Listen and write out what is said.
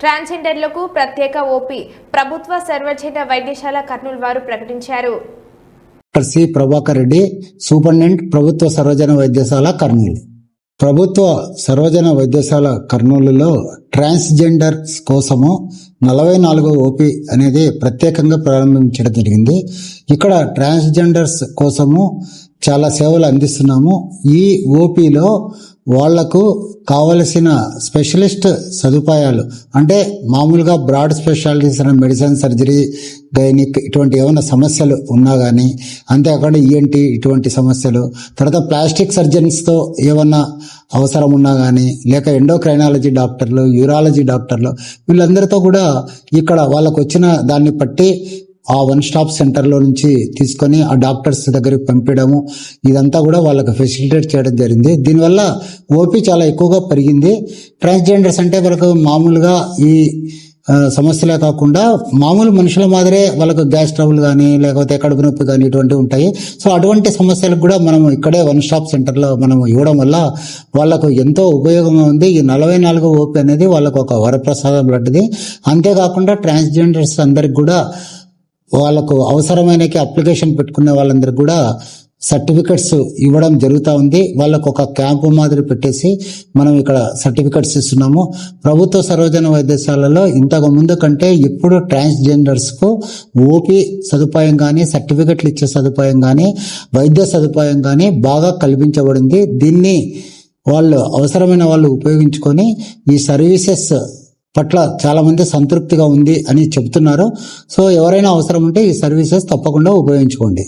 ట్రాన్స్జెండర్లకు ప్రత్యేక ఓపీ ప్రభుత్వ సర్వజన వైద్యశాల కర్నూలు వారు ప్రకటించారు. Doctor C. Prabhakar Reddy superintendent ప్రభుత్వ సర్వజన వైద్యశాల కర్నూలు. ప్రభుత్వ సర్వజన వైద్యశాల కర్నూలులో ట్రాన్స్జెండర్స్ కోసము నలభై నాలుగో ఓపీ అనేది ప్రత్యేకంగా ప్రారంభించడం జరిగింది. ఇక్కడ ట్రాన్స్జెండర్స్ కోసము చాలా సేవలు అందిస్తున్నాము. ఈ ఓపీలో వాళ్ళకు కావలసిన స్పెషలిస్ట్ సదుపాయాలు అంటే మామూలుగా బ్రాడ్ స్పెషాలిటీస్ అయిన మెడిసిన్ సర్జరీ గైనిక్ ఇటువంటి ఏమైనా సమస్యలు ఉన్నా కానీ అంతేకాకుండా ఈఎన్టీ ఇటువంటి సమస్యలు తర్వాత ప్లాస్టిక్ సర్జన్స్తో ఏమన్నా అవసరం ఉన్నా కానీ లేక ఎండోక్రైనాలజీ డాక్టర్లు యూరాలజీ డాక్టర్లు వీళ్ళందరితో కూడా ఇక్కడ వాళ్ళకు వచ్చిన దాన్ని బట్టి ఆ వన్ స్టాప్ సెంటర్లో నుంచి తీసుకొని ఆ డాక్టర్స్ దగ్గరికి పంపించడము ఇదంతా కూడా వాళ్ళకి ఫెసిలిటేట్ చేయడం జరిగింది. దీనివల్ల ఓపీ చాలా ఎక్కువగా పెరిగింది. ట్రాన్స్జెండర్స్ అంటే వాళ్ళకు మామూలుగా ఈ సమస్యలే కాకుండా మామూలు మనుషుల మాదిరే వాళ్ళకు గ్యాస్ ట్రబుల్ కానీ లేకపోతే కడుపు నొప్పి కానీ ఇటువంటివి ఉంటాయి. సో అటువంటి సమస్యలకు కూడా మనం ఇక్కడే వన్ స్టాప్ సెంటర్లో మనం ఇవ్వడం వల్ల వాళ్ళకు ఎంతో ఉపయోగంగా ఉంది. ఈ నలభై నాలుగో ఓపీ అనేది వాళ్ళకు ఒక వరప్రసాదం లాంటిది. అంతేకాకుండా ట్రాన్స్జెండర్స్ అందరికి కూడా వాళ్ళకు అవసరమైన అప్లికేషన్ పెట్టుకునే వాళ్ళందరికీ కూడా సర్టిఫికెట్స్ ఇవ్వడం జరుగుతూ ఉంది. వాళ్ళకు ఒక క్యాంపు మాదిరి పెట్టేసి మనం ఇక్కడ సర్టిఫికెట్స్ ఇస్తున్నాము. ప్రభుత్వ సర్వజన వైద్యశాలలో ఇంతకు ముందు కంటే ఇప్పుడు ట్రాన్స్జెండర్స్కు ఓపీ సదుపాయం కానీ సర్టిఫికెట్లు ఇచ్చే సదుపాయం కానీ వైద్య సదుపాయం కానీ బాగా కల్పించబడింది. దీన్ని వాళ్ళు అవసరమైన వాళ్ళు ఉపయోగించుకొని ఈ సర్వీసెస్ పట్ల చాలామంది సంతృప్తిగా ఉంది అని చెబుతున్నారు. సో ఎవరైనా అవసరం ఉంటే ఈ సర్వీసెస్ తప్పకుండా ఉపయోగించుకోండి.